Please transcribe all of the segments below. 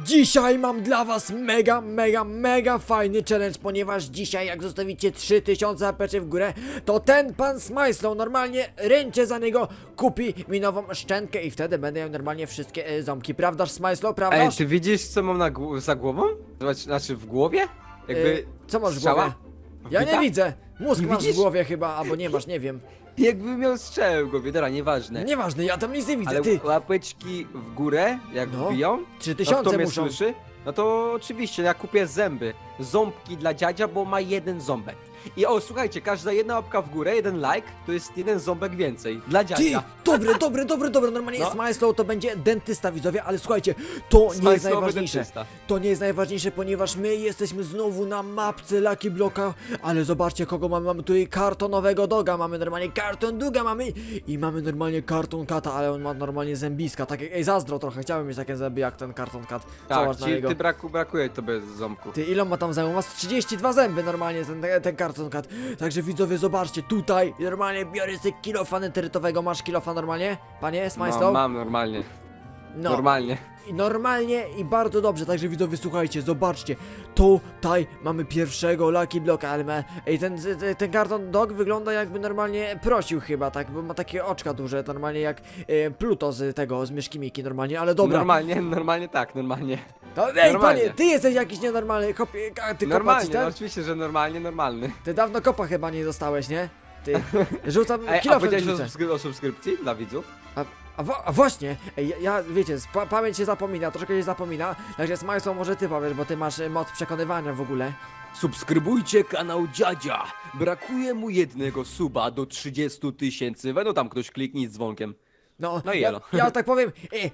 Dzisiaj mam dla was mega, mega, mega fajny challenge, ponieważ dzisiaj jak zostawicie 3000 apeczy w górę, to ten pan Smajslow normalnie ręcze za niego kupi mi nową szczękę i wtedy będę miał normalnie wszystkie e, ząbki. Prawdaż Smajslow, Ej, prawdaż? ty widzisz co mam na gł- za głową? Zobacz, Znaczy w głowie? Jakby... E, co masz w strzała? głowie? Ja nie Wbita? widzę. Mózg Nie masz w widzisz? głowie chyba, albo nie masz, nie wiem. Jakby miał strzał głowie, dobra, nieważne. Nieważne, ja tam nic nie widzę, Ale ty. łapeczki w górę, jak No. wbiją, Trzy no tysiące kto mnie muszą. słyszy, no to oczywiście ja kupię zęby. Ząbki dla dziadzia, bo ma jeden ząbek. I o, słuchajcie, każda jedna łapka w górę, jeden like, to jest jeden ząbek więcej. Dla Ty, dziadzia. dobre, dobre, dobre, dobre, normalnie No. Smajslow to będzie dentysta widzowie, ale słuchajcie, to nie jest Smajslowy najważniejsze. dentysta. To nie jest najważniejsze, ponieważ my jesteśmy znowu na mapce Lucky Blocka, ale zobaczcie kogo mamy, mamy tutaj kartonowego doga, mamy normalnie karton duga mamy i mamy normalnie karton kata, ale on ma normalnie zębiska, tak jak, ej zazdro trochę, chciałbym mieć takie zęby jak ten karton kat, Tak, zobacz na ci, niego. ty braku, brakuje tobie ząbku. Ty, ile on ma tam zębów? Ma z 32 zęby normalnie ten, ten karton kat. Także widzowie, zobaczcie, tutaj normalnie biorę sobie kilofa neterytowego. Masz kilofa normalnie? Panie, Smajslow? Mam, mam normalnie, No, normalnie. i normalnie i bardzo dobrze, także widzowie, słuchajcie, zobaczcie, tutaj mamy pierwszego Lucky Blocka, ale ma, ej, ten, ten, ten karton dog wygląda jakby normalnie prosił chyba, tak, bo ma takie oczka duże, normalnie jak e, Pluto z tego, z Myszki Miki normalnie, ale dobra. Normalnie, normalnie tak, normalnie. No, ej, normalnie. panie, ty jesteś jakiś nienormalny, kopie, a ty kopa Normalnie, ci no ten? oczywiście, że normalnie, normalny. Ty dawno kopa chyba nie dostałeś, nie? Ty, rzucam Ej, a kilofem powiedziałeś o subskrypcji dla widzów? A, a, wa- a właśnie, ej, ja, ja wiecie, pa pamięć się zapomina, troszkę się zapomina, także Smajslow może ty powiesz, bo ty masz e, moc przekonywania w ogóle. Subskrybujcie kanał Dziadzia. Brakuje mu jednego suba do 30 tysięcy. Będą tam ktoś kliknij z dzwonkiem. No, No i ja, elo. ja tak powiem, e,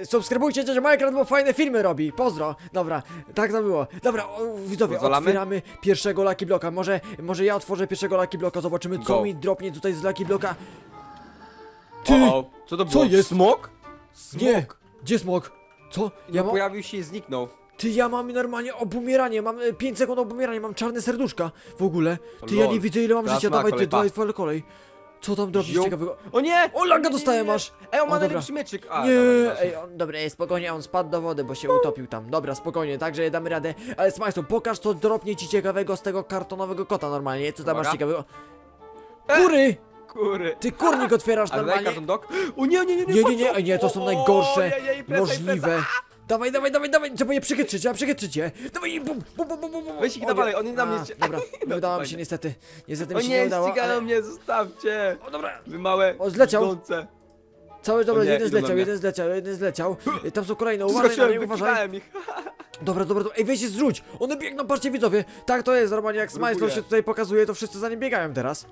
e, subskrybujcie że Minecraft, bo fajne filmy robi, pozdro, dobra, tak to było. Dobra, o, widzowie, Pozwalamy? otwieramy pierwszego Lucky Blocka, może, może ja otworzę pierwszego Lucky Blocka, zobaczymy co Go. mi dropnie tutaj z Lucky Blocka. Ty, O, o, co to było? jest? Smok? Smok. nie, gdzie smok? Co? Ja Ja mam... pojawił się i zniknął. Ty, ja mam normalnie obumieranie, mam 5 sekund obumierania, mam czarne serduszka w ogóle. Ty, ja Lol. nie widzę ile mam Teraz życia, ma dawaj ty, kolej, pa. dawaj twoja kolej. Co tam drobisz ciekawego? O nie! O, laga dostałem aż. Ej, on ma dobra. najlepszy mieczyk. A, nie, dobra, ej, on, dobra, ej, spokojnie, on spadł do wody, bo się utopił tam. Dobra, spokojnie, także damy radę. Ale Smajslow, pokaż co dropnie ci ciekawego z tego kartonowego kota normalnie, co tam masz Uwaga. ciekawego? E! Kury! Kury. Ty kurnik otwierasz daj normalnie. dok. O nie, nie, nie, nie. Nie, nie, patrz, nie, o, nie, to są o, najgorsze jej, jej, presa, możliwe. presa. Dawaj, dawaj, dawaj, dawaj, trzeba je przechytrzyć, trzeba przechytrzyć je. Dawaj, bum, bum, bum, bum, bum. bum. Weź ich na dalej, nie. oni na mnie A, Dobra, nie udało mi się fajnie. niestety. Niestety O mi się nie nie, udało, ścigają ale... mnie, zostawcie. O, dobra, Wy małe O, zleciał. brzdące. cały dobra, O nie, jeden idą na zleciał, mnie. jeden zleciał, jeden zleciał. Y, Tam są kolejne, uważaj na nie, uważaj. ich. Dobra, dobra, dobra, ej, weź się zrzuć. One biegną, patrzcie widzowie. Tak to jest, normalnie jak Smajslow Próbuję. się tutaj pokazuje, to wszyscy za nim biegają teraz.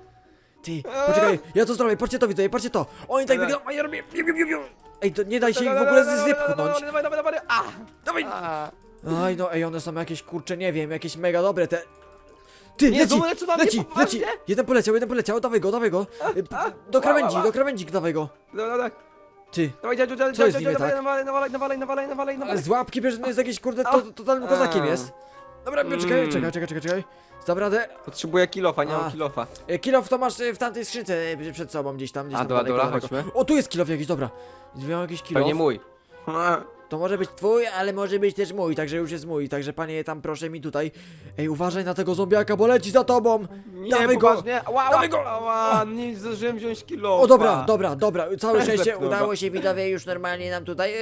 Ty, poczekaj, ja to zrobię, patrzcie to widzowie, patrzcie to. Oni tak Dawaj. biegają, a ja robię... piu, piu, piu, piu. Ej, to nie daj się ich w ogóle z- zepchnąć. Dawaj, dawaj, dawaj, a! Dawaj! A. Aj no, ej, one są jakieś, kurcze, nie wiem, jakieś mega dobre te... Ty, Nie, leci, na mnie, leci, leci! Jeden poleciał, jeden poleciał, dawaj go, dawaj go! Y, p- Do krawędzi, do krawędzi, dawaj go! Dobra, dobra. Ty, Dawaj, dziadziu, dziadziu, Co jest niby dawaj, tak? nawalaj, nawalaj, nawalaj, nawalaj, nawalaj, ale nawalaj. z łapki bierze, to jest jakiś, kurde, to, to, totalnym kozakiem jest! Dobra, czekaj, Mm. czekaj, czekaj, czekaj, czekaj. Dam radę. Potrzebuję kilofa, nie A. mam kilofa. E, Kilof to masz e, w tamtej skrzynce e, przed sobą, gdzieś tam, gdzieś A, tam dobra, daleko, dobra, daleko. chodźmy. O, tu jest kilof jakiś, dobra. Miałem jakiś kilof. Pewnie mój. To może być twój, ale może być też mój, także już jest mój, także panie tam proszę mi tutaj. Ej, uważaj na tego zombiaka, bo leci za tobą! Nie, Dawaj go! poważnie. Ała, Dawaj go! Ała, nie zdążyłem wziąć kilofa. O dobra, dobra, dobra, całe szczęście udało się widzowie już normalnie nam tutaj,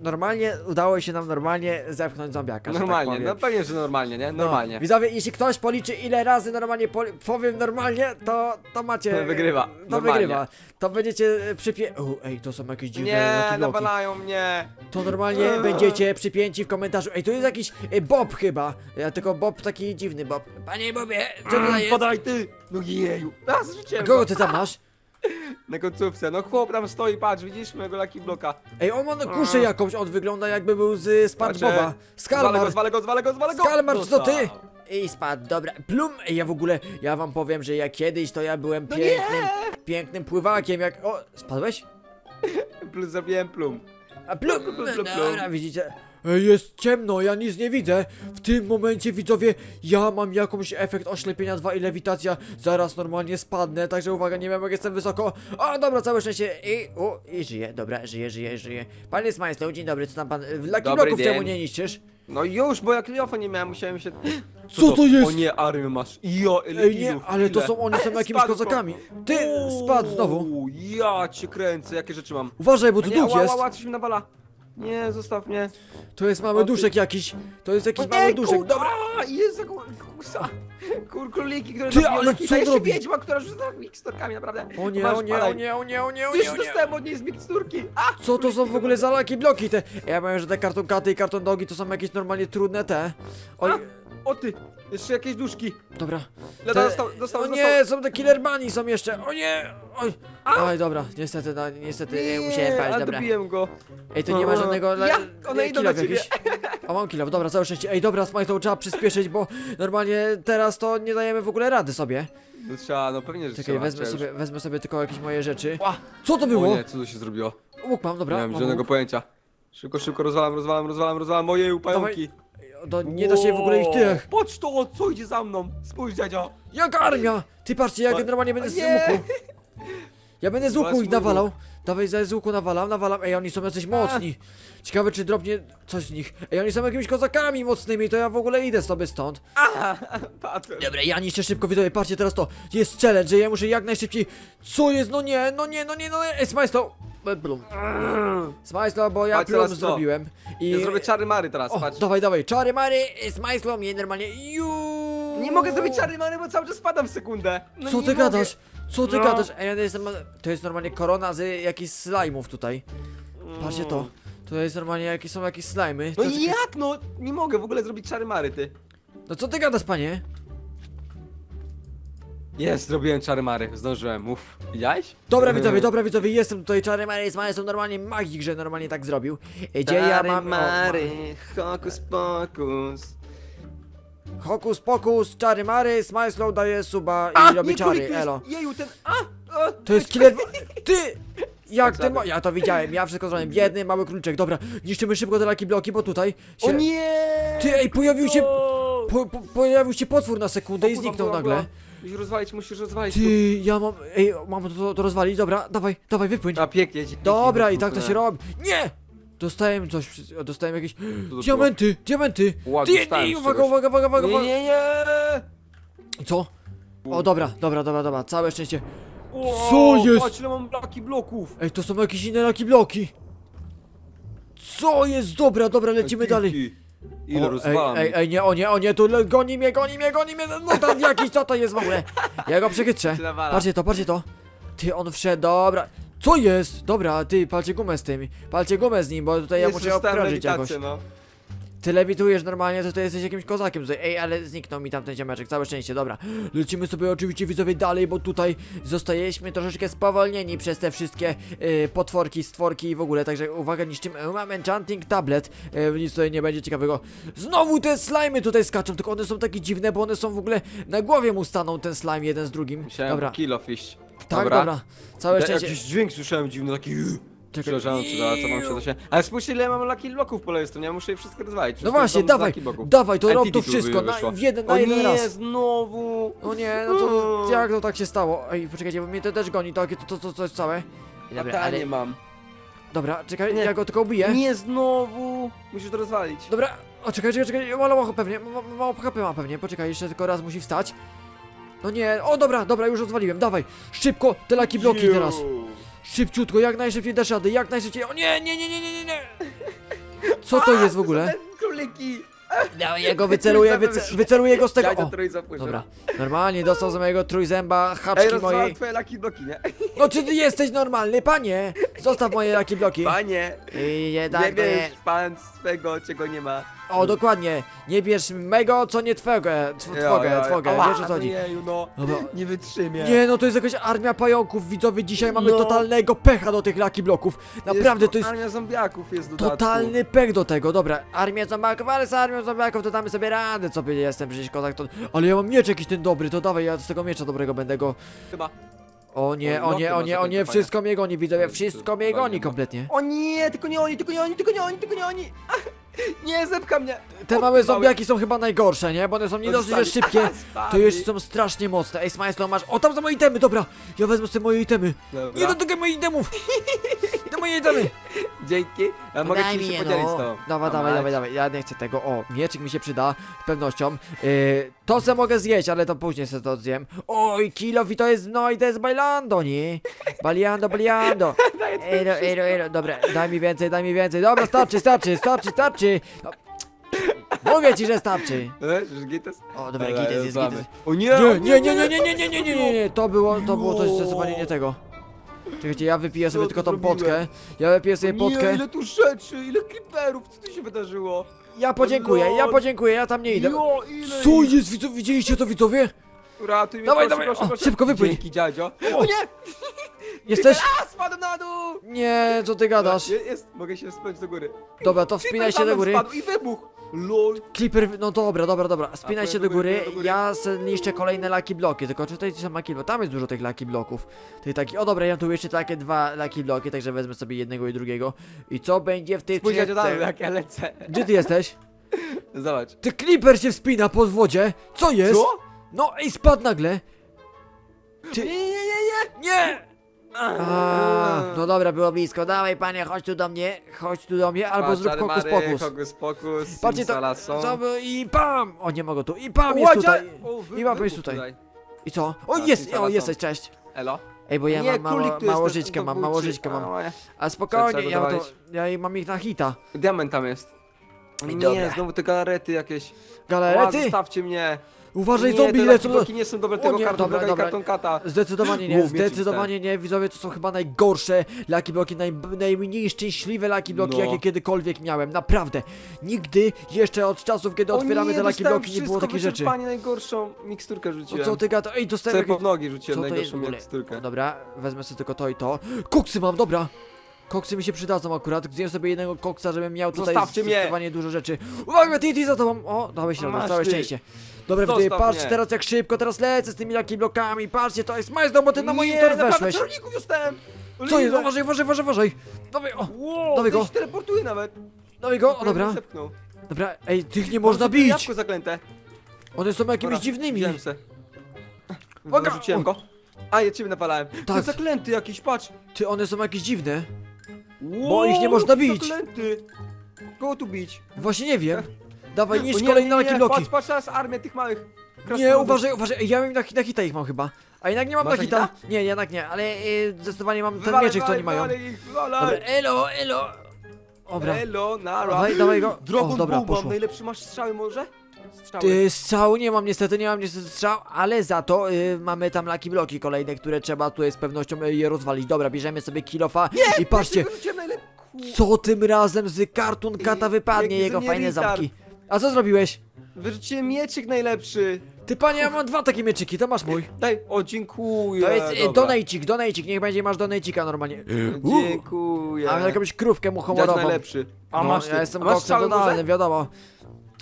normalnie udało się nam normalnie zepchnąć zombiaka, że Normalnie, tak no pewnie, że normalnie, nie? No, Normalnie. widzowie, jeśli ktoś policzy ile razy normalnie poli- powiem normalnie, to, to macie... Wygrywa, To normalnie. wygrywa. To będziecie e, przypie... O, ej, to są jakieś dziwne Nie, Bloki. nawalają mnie. To normalnie Eee. będziecie przypięci w komentarzu. Ej, tu jest jakiś e, Bob chyba. Ja tylko Bob taki dziwny Bob. Panie Bobie, co tutaj jest? Podaj ty. No jeju. A, zrzuciłem kogo go. ty tam masz? Na końcówce. No chłop tam stoi, patrz, widzisz mojego Lucky Bloka. Ej, on ma kuszę jakąś, on wygląda jakby był z SpongeBoba. Zwalę go, Skalmar. zwalę go, zwalę go, zwalę go. Skalmar, to ty? Dostał. I spadł, dobra. Plum! Ej, ja w ogóle, ja wam powiem, że ja kiedyś to ja byłem No pięknym, pięknym pływakiem, jak... O, spadłeś? Plus zabiłem plum. A plum! Plum, plum, plum, plum. Dobra, widzicie? Ej, Jest ciemno, ja nic nie widzę. W tym momencie, widzowie, ja mam jakąś efekt oślepienia 2 i lewitacja. Zaraz normalnie spadnę, także uwaga, nie wiem jak jestem wysoko. O, dobra, całe szczęście. I, o, i żyję, dobra, żyję, żyję, żyję. Panie Smajslow, dzień dobry, co tam pan... W Lucky Dobry Bloków dzień. czemu nie niszczysz? No już, bo jak kliofon nie miałem, musiałem się... Co to jest? O nie, armię masz. Jo, ile Ej, nie, killów, ale to ile? są, one są jakimiś spadł, kozakami. Ty, spadł znowu. Uuu, Ja cię kręcę, jakie rzeczy mam. Uważaj, bo tu nie, duch ała, jest. ała, coś mi nawala. Nie, zostaw mnie. To jest mały duszek jakiś. To jest jakiś mały duszek. Dobra. Jest za kursa. Kur, króliki, które Ty, zabiją ale co Ta jeszcze robi? wiedźma, która rzuca miksturkami, naprawdę. O nie, Masz, o nie, o padaj. nie, o nie, o nie, o Ty nie, już o nie. dostałem od niej z miksturki. A! Co to są w ogóle za laki bloki te? Ja powiem, że te kartonkaty i karton dogi to są jakieś normalnie trudne te. Oj, A! O ty, jeszcze jakieś duszki. dobra. Te... Dostał, dostał, O nie, są te killer bunny są jeszcze. O nie! Oj. Oj, dobra, niestety, no, niestety nie, musiałem paść, dobra. dobiłem go. Ej, to nie ma żadnego le... Jak? One idą do ciebie. A mam kilof, dobra, całe szczęście. Ej, dobra, Smajto, trzeba przyspieszyć, bo normalnie teraz to nie dajemy w ogóle rady sobie. No trzeba, no pewnie, że Czekaj, trzeba. wezmę trzeba sobie, wezmę sobie tylko jakieś moje rzeczy. Ła! Co to już. było? O nie, co tu się zrobiło? Łuk mam, dobra. nie mam mam żadnego łuk. pojęcia. Szybko, szybko rozwalam, rozwalam, rozwalam, rozwalam moje upająki. To nie da się w ogóle ich tych. Patrz to, co idzie za mną. Spójrz, dziadzio. Jak armia! Ty patrzcie, ja generalnie będę z nie! łuku. Ja będę z łuku ich nawalał. Dawaj, z łuku nawalam, nawalam. Ej, oni są jacyś mocni. Ciekawe, czy drobnie coś z nich. Ej, oni są jakimiś kozakami mocnymi, to ja w ogóle idę sobie stąd. A, padłem. Dobra, ja niszczę szybko widzowie, patrzcie teraz to. Jest challenge, że ja muszę jak najszybciej. Co jest? No nie, no nie, no nie, no nie. Ej, Smajslow. E, Blum. Smajslow, bo ja Patrz plum teraz to. zrobiłem. I... Ja zrobię czary mary teraz, O, patrz. dawaj, dawaj, czary mary, Smajslow mnie normalnie. Juu. Nie mogę zrobić czary mary, bo cały czas spadam w sekundę. No Co nie ty mogę. gadasz? Co ty No. gadasz? Ej, ja jestem, to jest normalnie korona z jakichś slajmów tutaj. Patrzcie to. To jest normalnie jakieś są jakieś slajmy. No To- i jak no? Nie mogę w ogóle zrobić czary mary, ty. No co ty gadasz, panie? Jest, zrobiłem czary mary, zdążyłem, mów. Widziałeś? Dobra widzowie, dobra widzowie, jestem tutaj, czary mary, Smile są normalnie magik, że normalnie tak zrobił. Ej, Gdzie ja Czary mam... o, hokus pokus. Hokus pokus, czary mary, Smile Slow daje suba A, i robi nie, czary, to jest- elo. Jeju, ten... A! a To jest killer... Ty! Jak ty Zaczady. ma... Ja to widziałem, ja wszystko zrobiłem. Biedny, mały króliczek. Dobra, niszczymy szybko te laki bloki, bo tutaj się... O nie! Ty, ej, pojawił się... Po, po, pojawił się potwór na sekundę i zniknął nagle. Musisz rozwalić, musisz rozwalić. Ty, ja mam... Ej, mam to, to rozwalić, dobra, dawaj, dawaj, wypłyń. A pięknie, pięknie. Dobra, i tak to się robi. Nie! Dostałem coś, przy- dostałem jakieś... Było? Diamenty, diamenty! Dostałem z uwaga, czegoś. uwaga, uwaga, uwaga, Nie, uwaga. nie, nie! Co? O, dobra, dobra, dobra, dobra, całe szczęście. O, Co jest? Patrz, ile mam blaki bloków. Ej, to są jakieś inne laki bloki. Co jest? Dobra, dobra, lecimy dalej. Ile O, rozwalam? Ej, ej, ej, nie, o nie, o nie, tu le- goni mnie, goni mnie, goni mnie, no tam jakiś, co to jest w ogóle? Ja go przechytrzę. Patrzcie to, patrzcie to. Ty, on wszedł, dobra. Co jest? Dobra, ty, palcie gumę z tym. Palcie gumę z nim, bo tutaj ja muszę obkrążyć jakoś. No. Ty lewitujesz normalnie, to ty jesteś jakimś kozakiem tutaj. Ej, ale zniknął mi tamten ziomeczek, całe szczęście, dobra. Lecimy sobie oczywiście widzowie dalej, bo tutaj zostaliśmy troszeczkę spowolnieni przez te wszystkie y, potworki, stworki i w ogóle, także uwaga, niszczymy. Mam enchanting tablet, y, nic tutaj nie będzie ciekawego. Znowu te slimy tutaj skaczą, tylko one są takie dziwne, bo one są w ogóle na głowie mu staną ten slime jeden z drugim. Musiałem Dobra, kill off iść. tak, dobra. Całe Ja, szczęście. jakiś dźwięk słyszałem dziwny, taki Czekaj. przerażający, ale co mam się. Ale spójrzcie ile mam lucky bloków po lewej stronie, ja muszę je wszystkie rozwalić. No właśnie, dawaj, lucky bloków. dawaj, to rob to tu wszystko na, wyszło. w jeden, na O jeden nie, raz. znowu! O nie, no to jak to tak się stało? Ej, poczekajcie, bo mnie to też goni, to, to, to, to, to jest całe. Dobra, ale... nie mam. Dobra, czekaj, Nie. ja go tylko ubiję. Nie, znowu! Musisz to rozwalić. Dobra, o czekaj, czekaj, czekaj, mało mało pewnie, ma- ma- mało HP ma pewnie, poczekaj, jeszcze tylko raz musi wstać. No nie, o dobra, dobra, już odwaliłem, dawaj, szybko, te laki bloki Ju. Szybciutko, jak najszybciej dasz rady, jak najszybciej, o nie, nie, nie, nie, nie, nie. Co to jest w ogóle? Króliki! Dawaj, ja go wyceluję, wyce, wyceluję go z tego, o. Dobra, normalnie dostał za mojego trójzęba Ej, haczki rozwalam mojej. twoje lucky bloki, nie? No czy ty jesteś normalny, panie? Zostaw moje laki bloki. Panie! I nie tak, to pan swego, czego nie ma. O, dokładnie. Nie bierz mego, co nie twego. Tw twogę, twogę, Ała, wiesz o co chodzi. Jeju, no. Dobra. Nie wytrzymię. Nie, no to jest jakaś armia pająków, widzowie. Dzisiaj mamy No. totalnego pecha do tych laki bloków. Naprawdę to jest Armia zombiaków jest w dodatku. totalny pech do tego. Dobra, armia zombiaków, ale z armią zombiaków to damy sobie radę, co by jestem przecież kozak to... Ale ja mam miecz jakiś ten dobry, to dawaj, ja z tego miecza dobrego będę go... Chyba. O nie, O, o nie, o nie, o nie, wszystko mnie goni, widzowie, wszystko mnie goni no. kompletnie. O nie, tylko nie oni, tylko nie oni, tylko nie oni, tylko nie oni! Nie, zepka mnie! Te małe zombiaki są chyba najgorsze, nie? Bo one są nie dosyć Spadli. szybkie, to jeszcze są strasznie mocne. Ej, Smajslo, masz... O, tam są moje itemy, dobra! Ja wezmę sobie moje itemy. Nie dotykaj moich itemów! Dzięki. Ja mogę Daj ci mi się je, podzielić no. z tobą. Dawaj, A dawaj, dawaj, dawaj, ja nie chcę tego. O, mieczyk mi się przyda, z pewnością. Yy, to se mogę zjeść, ale to później se to zjem. Oj, kilof i to jest, no i to jest bailando, nie? Baliando, baliando. Daję twoje Ero, ero, ero, dobra, daj mi więcej, daj mi więcej. Dobra, starczy, starczy, starczy, starczy. No. Mówię ci, że starczy. E, już gites? O, dobra, gites jest, gites. O nie, Nie, nie, nie, nie, nie, nie, nie, nie, nie, nie, nie, to było, to było coś zdecydowanie nie tego. Czekajcie, ja wypiję sobie Co tylko ty tą zrobiłem? potkę. Ja wypiję sobie Nie, potkę. ile tu rzeczy, ile creeperów, co tu się wydarzyło? Ja podziękuję, ja Lol. podziękuję, ja tam nie idę. Jo, ile Co ich? jest, widzowie, widzieliście to, widzowie? Ratuj mnie, Dawaj, proszę, dawaj, proszę, o, proszę. szybko wypłyń. Dzięki, dziadzio. O. O nie! Jesteś? A, spadł na dół! Nie, co ty gadasz? Je- Jest, mogę się spać do góry. Dobra, to wspinaj się do Creeper góry. Spadł i wybuch! LOL. Clipper, no dobra, dobra, dobra. Wspinaj A, się do do góry, góry, do góry. ja se niszczę kolejne laki bloki, tylko czy tutaj są laki bloki? Tam jest dużo tych laki bloków. Tych taki, o dobra, ja tu jeszcze takie dwa laki bloki, także wezmę sobie jednego i drugiego. I co będzie w tej skrzynce? jak ja lecę. Gdzie ty jesteś? Zobacz. Ty Clipper się wspina pod wodzie! Co jest? Co? No ej, spadł nagle! Ty- Nie, nie, nie, nie! Nie! A, no dobra, było blisko. Dawaj panie, chodź tu do mnie, chodź tu do mnie, albo Patrz, zrób ale hokus Mary, pokus. Hokus pokus, Patrzcie to, co i pam! O, nie mogę tu, i pam jest tutaj. O, wy- I łapy wybuch jest tutaj. I co? O, jest, o, jesteś, cześć. Elo? Ej, bo ja mam mało, tu mało jest, mam, mało dowódczy. żyćkę mam. A, A spokojnie, Trzeba ja, to, ja mam ich na hita. Diament tam jest. I Nie, dobra. znowu te galarety jakieś. Ła, Galarety? zostawcie mnie. Uważaj, nie, zombie te lecą. bloki nie są dobre, O tego nie, karton dobra, bloka i dobra. karton kata. Zdecydowanie nie, zdecydowanie nie, widzowie, to są chyba najgorsze Lucky Bloki, naj, najmniej szczęśliwe Lucky Bloki, No. jakie kiedykolwiek miałem, naprawdę. Nigdy jeszcze od czasów, kiedy O otwieramy te dostałem Bloki, nie było wszystko, takich rzeczy. wyczerpanie, najgorszą miksturkę O rzuciłem. co ty gada? Ej, dostałem jakieś... w nogi rzuciłem Co to jest w najgorszą ogóle? miksturkę. O, dobra, wezmę sobie tylko to i to. Koksy mam, dobra. Koksy mi się przydadzą akurat. Zjem sobie jednego koksa, żebym miał tutaj Zostawcie mnie! zdecydowanie dużo rzeczy. Uwaga, ty za tobą! O, dałeś radę, Masz całe ty. szczęście. Dobra, Zostaw widzę, patrz mnie. teraz jak szybko, teraz lecę z tymi laki blokami. Patrzcie, to jest majzdom, bo ty na moim Nie, tor weszłeś. czarowników dostałem! Co jest? Uważaj, uważaj, uważaj, uważaj. Dawaj, o, Wow, Dawaj go. się teleportuje nawet. dawaj go, o, dobra. zepchnął. Dobra, ej, tych nie można sobie bić. Jabłko zaklęte. One są jakimiś Dobra, dziwnymi. se. Uwaga. Go. A, ja ciebie napalałem. Tak. To zaklęty jakiś, patrz. Ty, one są jakieś dziwne. Wow, ich nie można bić. Zaklęty. Kogo tu bić? Właśnie nie wiem. Dawaj, O niszcz nie, kolejne nie, nie, bloki. Patrz, patrz teraz armię tych małych. Nie, krasnoludów. uważaj, uważaj, Ej, ja mam na, na hita ich mam chyba. A jednak nie mam Masz na hita. Nie, jednak nie, ale y, zdecydowanie mam ten Wywalaj, mieczyk, co oni mają. wywalaj ich, wywalaj. Dobra, elo, elo. Dobra, Elo, nara. dawaj, dawaj go. Dragon O, dobra, Ball mam najlepszy, masz strzały może? Strzały. Ty, strzału nie mam niestety, nie mam niestety strzał, ale za to y, mamy tam laki bloki kolejne, które trzeba tutaj z pewnością y, je rozwalić. Dobra, bierzemy sobie kilofa i patrzcie, co tym razem z Cartoon Kata wypadnie, jego fajne retard. ząbki. A co zrobiłeś? Wyrzuciłem mieczyk najlepszy. Ty panie, ja mam dwa takie mieczyki, to masz mój. Daj, o dziękuję. To jest y, dobra. donajcik, donajcik, niech będzie, masz donajcika normalnie. Uuu. Dziękuję. A jakąś krówkę mu humorową. najlepszy. A no, masz ja ty. jestem A masz koksem totalnym, wiadomo.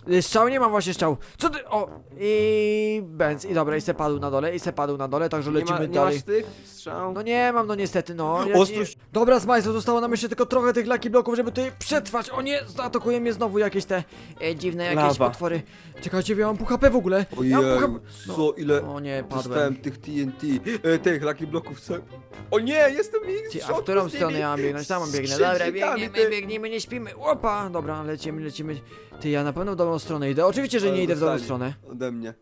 Y, Strzał nie mam właśnie strzał. Co ty? O! I Benz. I dobra, i se padł na dole, i se padł na dole, także Nie, ma, lecimy nie dalej. masz tych strzał? No nie mam, no niestety, no. Ja Ostrość. nie... Dobra, Smajso, zostało nam jeszcze tylko trochę tych laki bloków, żeby tutaj przetrwać. O nie, zaatakuje mnie znowu jakieś te e, dziwne jakieś Lawa. potwory. Czekajcie, ja mam pół HP w ogóle. Ojej, Ja mam pół HP... co ile O nie, padłem. dostałem tych TNT, e, tych Lucky Bloków, co? O nie, jestem ich Ty, a w którą stronę ja mam biegnąć? Tam mam biegnę. Dobra, biegniemy, biegniemy, nie śpimy. Opa! Dobra, lecimy, lecimy. Ty, ja na pewno w dobrą stronę idę. Oczywiście, że Ale nie idę w dobrą stronę. Ode mnie.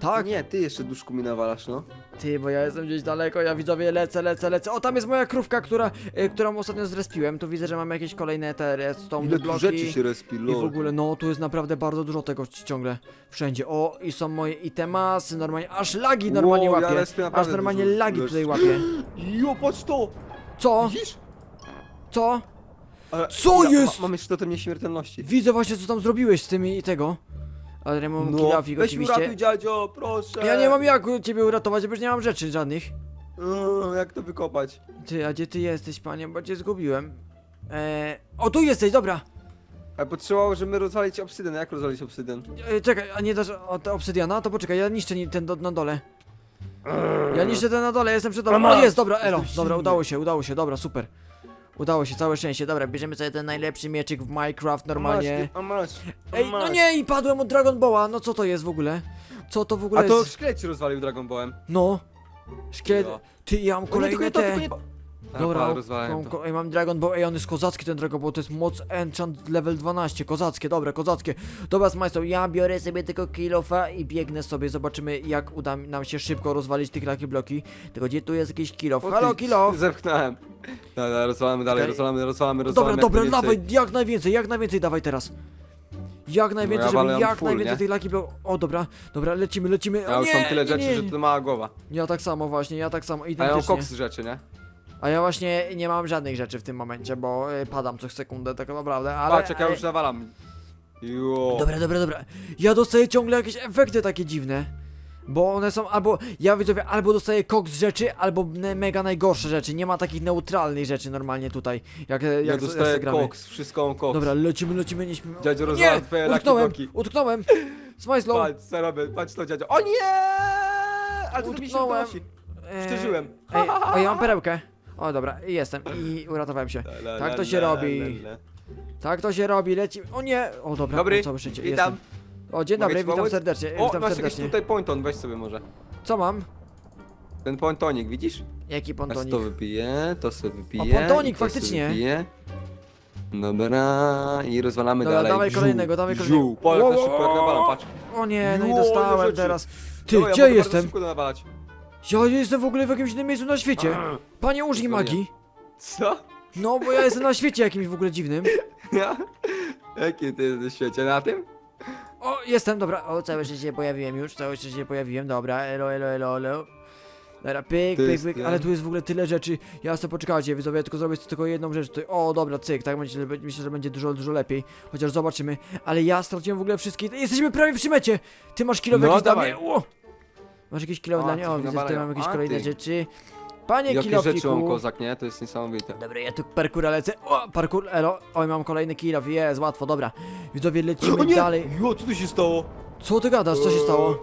Tak? Nie, ty jeszcze duszku mi nawalasz, no. Ty, bo ja jestem gdzieś daleko, ja widzowie lecę, lecę, lecę. O, tam jest moja krówka, która, y, którą ostatnio zrespiłem. Tu widzę, że mam jakieś kolejne te redstone Ile tu bloki. rzeczy się respi, I w lol. ogóle, no, tu jest naprawdę bardzo dużo tego ci- ciągle. Wszędzie. O, i są moje itemasy, normalnie, aż lagi normalnie Wow, ja łapie. respię aż naprawdę normalnie dużo lagi tutaj łapie. Jo, patrz to! Co? Widzisz? Co? Ale Co ja, jest? Ma, mamy jeszcze totem nieśmiertelności. Widzę właśnie, co tam zrobiłeś z tymi i tego. Ale mam No, kilafik weź mi oczywiście. uratuj, dziadzio, proszę. Ja nie mam jak ciebie uratować, bo już nie mam rzeczy żadnych. Mm, jak to wykopać? Ty, a gdzie ty jesteś, panie, bo cię zgubiłem. Eee, o, tu jesteś, dobra. Ale potrzebowało, żeby rozwalić obsydian. Jak rozwalić obsydian? E, czekaj, a nie dasz o, to obsydiana? To poczekaj, ja niszczę ni- ten do, na dole. Ja niszczę ten na dole, jestem przed tobą. O Mama, jest, dobra, elo. jestem Dobra, silny. udało się, udało się, dobra, super. Udało się, całe szczęście. Dobra, bierzemy sobie ten najlepszy mieczyk w Minecraft normalnie. A masz, a Ej, no masz. nie, i padłem od Dragon Balla. No co to jest w ogóle? Co to w ogóle A to jest? szkielet ci rozwalił Dragon Ballem. No. Szkielet. Ty, ja mam kolejne Kolejny to, te. To. Dobra, Dobra, to. ko- ej, mam Dragon Ball, ej, on jest kozacki ten Dragon Ball, to jest moc enchant level 12, kozackie, dobre, kozackie. Dobra, Smajstow, ja biorę sobie tylko kilofa i biegnę sobie, zobaczymy jak uda mi- nam się szybko rozwalić tych laki bloki. Tylko gdzie tu jest jakiś kilof? O, ty, Halo, kilof! Zepchnąłem. Dobra, rozwalamy dalej, Okej. rozwalamy, rozwalamy, Dobra, rozwalamy. dobra, jak najwięcej. dawaj, jak najwięcej, jak najwięcej dawaj teraz. Jak najwięcej, No ja żeby walę jak full, najwięcej nie? tych laki bloków. O, dobra, dobra, lecimy, lecimy. Ja już nie, mam tyle nie, rzeczy, nie, że to mała głowa. Ja tak samo właśnie, ja tak samo, A ja mam identycznie. koks rzeczy, nie? A ja właśnie nie mam żadnych rzeczy w tym momencie, bo y, padam co sekundę tak naprawdę, ale... Patrz, jak ja ale- już nawalam. Jo. Dobra, dobra, dobra. Ja dostaję ciągle jakieś efekty takie dziwne. Bo one są albo, ja widzowie, albo dostaję koks rzeczy, albo ne- mega najgorsze rzeczy. Nie ma takich neutralnych rzeczy normalnie tutaj, jak, jak, Ja jak dostaję gramy. koks, wszystko mam koks. Dobra, lecimy, lecimy, nie śpimy. Dziadzio, rozwalam twoje lucky Utknąłem, bloki. utknąłem! Smajslow! Patrz, co robię, patrz to dziadzio. O nie! Ale to mi się Utknąłem. Eee, Przeżyłem. Ej, o, ja mam perełkę. O, dobra, jestem i uratowałem się. La, la, Tak to la, się la, robi. la, la. Tak to się robi, leci. O nie! O, dobra, Dobry, o, całe szczęście, witam. jestem. O, dzień Mogę dobry, ci witam pomóc? serdecznie, O, witam masz jakiś serdecznie. tutaj pointon, weź sobie może. Co mam? Ten pointonik, widzisz? Jaki Ja pontonik? to wypiję, to sobie wypiję. O, pontonik, i to sobie faktycznie. Wypiję. Dobra, i rozwalamy Dobra, dalej. dawaj Żół, kolejnego, dawaj kolejnego. Żół, Polak na Wow, szybko, jak wow, nawalam, patrz. O nie, no i dostałem rzeczy. teraz. Ty, ja gdzie mogę bardzo jestem? szybko nawalać. Ja jestem w ogóle w jakimś innym miejscu na świecie. Panie, użyj Tylko nie. magii. Co? No, bo ja jestem na świecie jakimś w ogóle dziwnym. Ja? Jakie ty jesteś w świecie na tym? O, jestem, dobra. O, całe szczęście się pojawiłem już, całe szczęście się pojawiłem, dobra. Elo, elo, elo, elo. Dobra, pyk, To pyk, jest pyk, ten. ale tu jest w ogóle tyle rzeczy. Ja sobie poczekajcie, widzowie, ja tylko zrobię tylko jedną rzecz. Tutaj. O, dobra, cyk, tak będzie, myślę, że będzie dużo, dużo lepiej. Chociaż zobaczymy. Ale ja straciłem w ogóle wszystkie. Jesteśmy prawie przy mecie! Ty masz kilo No, jakiś dla dawaj. mnie? O! Masz jakieś kilo O, dla mnie? O, mi widzę, tutaj nawalają. mam jakieś A, kolejne ty. rzeczy. Panie Jakie rzeczy mam kilofiku. kozak, nie? To jest niesamowite. Dobra, ja tu parkura lecę. O, parkour, elo. Oj, mam kolejny kilof, jest, łatwo, dobra. Widzowie, lecimy dalej. Jo, co tu się stało? Co ty gadasz? Co się stało?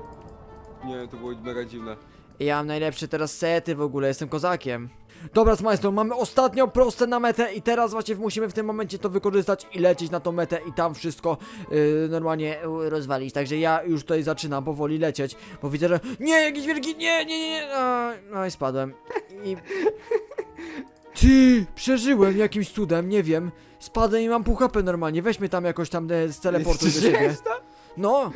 Nie, to było mega dziwne. Ja mam najlepsze teraz sety w ogóle, jestem kozakiem. Dobra, Smajstro, mamy ostatnią proste na metę i teraz właśnie musimy w tym momencie to wykorzystać i lecieć na tą metę i tam wszystko yy, normalnie yy, rozwalić. Także ja już tutaj zaczynam powoli lecieć, bo widzę, że nie, jakiś wielki, nie, nie, nie, nie, a, no i spadłem. I... Ty, przeżyłem jakimś cudem, nie wiem. Spadłem i mam pół HP normalnie, weźmy tam jakoś tam e, z teleportu do siebie. No,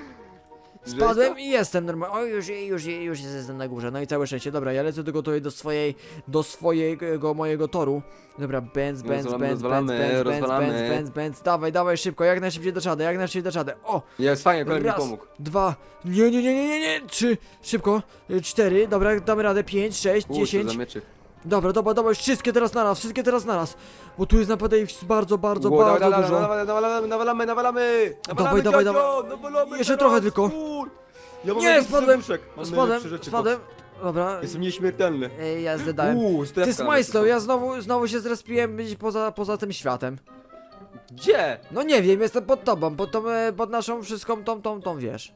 Spadłem i jestem normalnie. O, już, już, już jestem na górze. No i całe szczęście. Dobra, ja lecę tylko tutaj do swojej, do swojego mojego toru. Dobra, Benz, Benz, Rozwalamy, Benz, Benz, rozwalamy, Benz, Benz, Benz. Dawaj, dawaj szybko, jak najszybciej do czady, jak najszybciej do czady. O? Jest fajnie, kolega mi raz, pomógł. dwa, nie, nie, nie, nie, nie, nie, trzy, szybko, y, cztery, dobra, damy radę, pięć, sześć, Kurczę, dziesięć. za mieczyk. Dobra, dobra, dobra, wszystkie teraz naraz, wszystkie teraz naraz. Bo tu jest naprawdę ich bardzo, bardzo, Ło, bardzo dawaj, dużo. Nawalamy, nawalamy, nawalamy, nawalamy! Dawaj, dawaj, nawalamy Jeszcze teraz, trochę tylko. kur! Ja mam Nie, spadłem, serduszek, mam Spadłem, rzeczy, spadłem. Dobra. Jestem nieśmiertelny. Ej, ja zdałem. Uuu, strefka Ty Smajslow, ja znowu, znowu się zrespiłem gdzieś poza, poza tym światem. Gdzie? No nie wiem, jestem pod tobą, pod, tą, e, pod naszą wszystką tą, tą, tą, wiesz.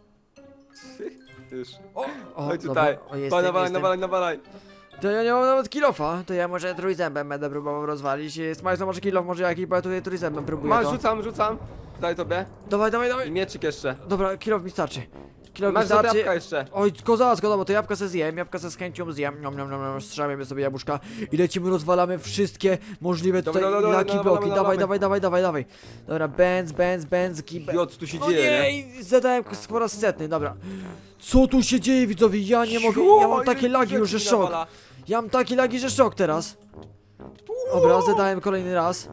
Już. O, Chodź dobra, tutaj. o, jestem, Dawaj, nawalaj, jestem. nawalaj, nawalaj. To ja nie mam nawet kilofa, to ja może trójzębem będę próbował rozwalić. Smajslow może kilof, może jakiś, bo ja tutaj trójzębem próbuję Masz, to. rzucam, rzucam. Daj tobie. Dawaj, dawaj, I dawaj. mieczyk jeszcze. Dobra, kilof mi starczy. Kilof mi Masz za starczy. jabłka jeszcze. Oj, kozacko, dobra, to jabłka se zjem, jabłka se z chęcią zjem, niom, niom, niom, niom, strzamiemy sobie jabłuszka i lecimy, rozwalamy wszystkie możliwe Dobra, tutaj dobra, dobra, laki dobra, bloki, dobra, dawaj, dawaj. dawaj, dawaj, dawaj, dawaj. Dobra, benz, benz, benz, kibe. Jo, co tu się O dzieje, nie, nie? i zadałem po raz setny, dobra. Co tu się dzieje, widzowie? Ja nie mogę, ja mam ile takie lagi rzeczy już, że szok. nawala. Ja mam takie lagi, że szok teraz. Dobra, zadałem kolejny raz.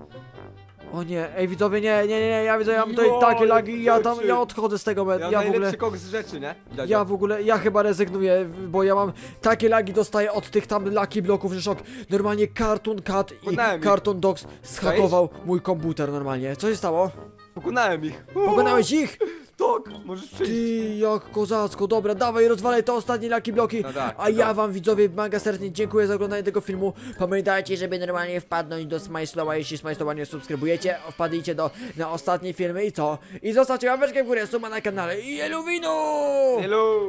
O nie, ej widzowie, nie, nie, nie, nie, ja widzę, ja mam tutaj Jo, takie lagi, ja tam, ja odchodzę z tego, Ja ja w ogóle... koks z rzeczy, nie? Dziadzio. Ja w ogóle, ja chyba rezygnuję, bo ja mam takie lagi dostaję od tych tam laki bloków, że szok. Normalnie Cartoon Cat i ich. Cartoon Dogs schakował mój komputer normalnie. Co się stało? Pokonałem ich. Pokonałeś ich? Tak, możesz przyjść. Ty, jak kozacko, dobra, dawaj, rozwalaj te ostatnie laki bloki. No tak, A ja tak. wam widzowie mega serdecznie dziękuję za oglądanie tego filmu. Pamiętajcie, żeby normalnie wpadnąć do Smajslowa, jeśli Smajslowa nie subskrybujecie, wpadnijcie do, na ostatnie filmy i co? I zostawcie łapeczkę w górę, suma na kanale i Eluwinu! Hello!